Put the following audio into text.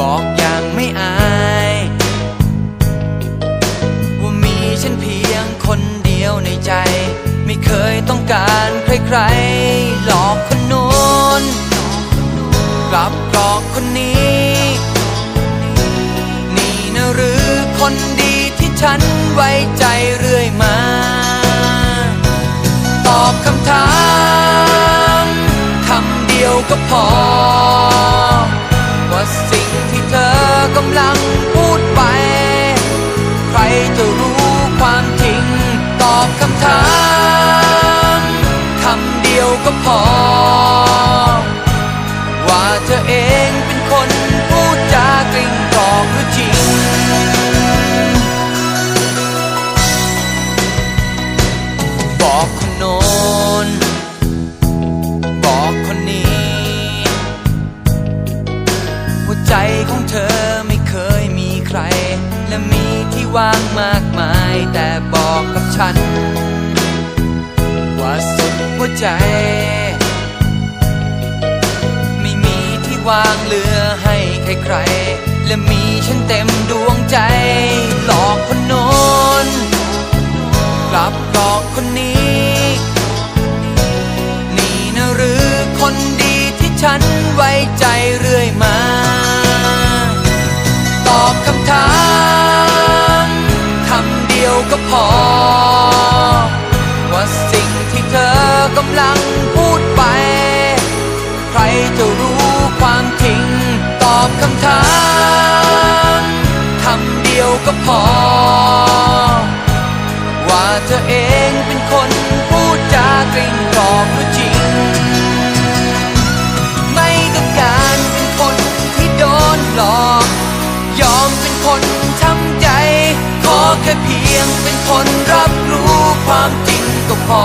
บอกอย่างไม่อาย ว่ามีฉันเพียงคนเดียวในใจ ไม่เคยต้องการใครๆ หลอกคนโน้นกลับหลอกคนนี้ นี่นะหรือคนดีที่ฉัน ว่างมากมาย แต่บอกกับฉัน ว่าสุดหัวใจ ไม่มีที่ว่างเหลือให้ใครๆ และมีฉันเต็มดวง พอ ว่าสิ่งที่เธอกำลังพูดไป ใครจะรู้ความจริงตอบคำถามคำเดียวก็พอ ว่าเธอเองเป็นคนพูดจากริงก แค่เพียงเป็นคนรับรู้ความจริงก็พอ